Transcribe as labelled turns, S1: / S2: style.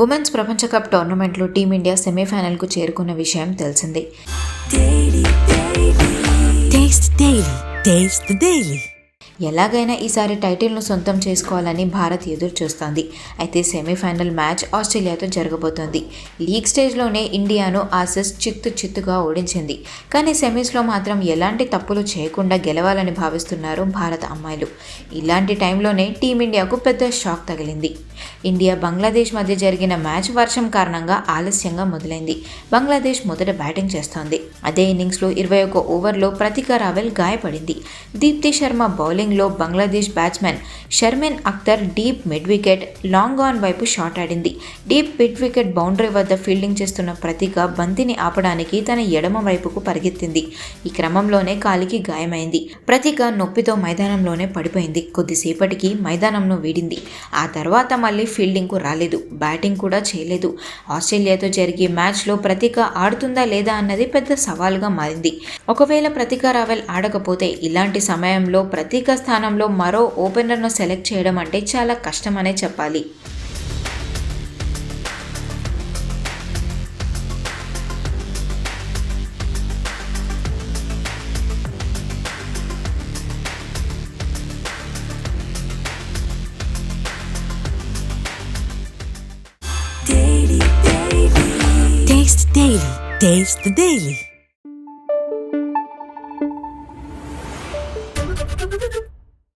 S1: Women's ప్రపంచ cup టోర్నమెంట్లో team India సెమీఫైనల్కు చేరుకున్న విషయం తెలిసిందే. ఎలాగైనా ఈసారి టైటిల్ను సొంతం చేసుకోవాలని భారత్ ఎదురు చూస్తోంది అయితే సెమీఫైనల్ మ్యాచ్ ఆస్ట్రేలియాతో జరగబోతోంది. లీగ్ స్టేజ్లోనే ఇండియాను ఆసెస్ చిత్తు చిత్తుగా ఓడించింది. కానీ సెమీస్లో మాత్రం ఎలాంటి తప్పులు చేయకుండా గెలవాలని భావిస్తున్నారు భారత అమ్మాయిలు. ఇలాంటి టైంలోనే టీమిండియాకు పెద్ద షాక్ తగిలింది. ఇండియా బంగ్లాదేశ్ మధ్య జరిగిన మ్యాచ్ వర్షం కారణంగా ఆలస్యంగా మొదలైంది. బంగ్లాదేశ్ మొదట బ్యాటింగ్ చేస్తోంది. అదే ఇన్నింగ్స్లో ఇరవై ఒక్క ఓవర్లో ప్రతిక రావెల్ గాయపడింది. దీప్తి శర్మ బౌలింగ్లో Bangladesh batsmen Sharmin Akhter deep mid wicket long on వైపు షాట్ ఆడింది. డీప్ మిడ్ వికెట్ బౌండరీ వద్ద ఫీల్డింగ్ చేస్తున్న ప్రతిక బంతిని ఆపడానికి తన ఎడమ వైపుకు పరిగెత్తింది. ఈ క్రమంలోనే కాలికి గాయమైంది. ప్రతిక నొప్పితో మైదానంలోనే పడిపోయింది. కొద్దిసేపటికి మైదానంను వీడింది. ఆ తర్వాత మళ్ళీ ఫీల్డింగ్కు రాలేదు. బ్యాటింగ్ కూడా చేయలేదు. ఆస్ట్రేలియాతో జరిగే మ్యాచ్లో ప్రతిక ఆడుతుందా లేదా అన్నది పెద్ద సవాల్గా మారింది ఒకవేళ ప్రతిక రావెల్ ఆడకపోతే ఇలాంటి సమయంలో ప్రతీక స్థానంలో మరో ఓపెనర్ను సెలెక్ట్ చేయడం అంటే చాలా కష్టమనే చెప్పాలి
S2: Taste Daily. Taste the Daily. Thank you.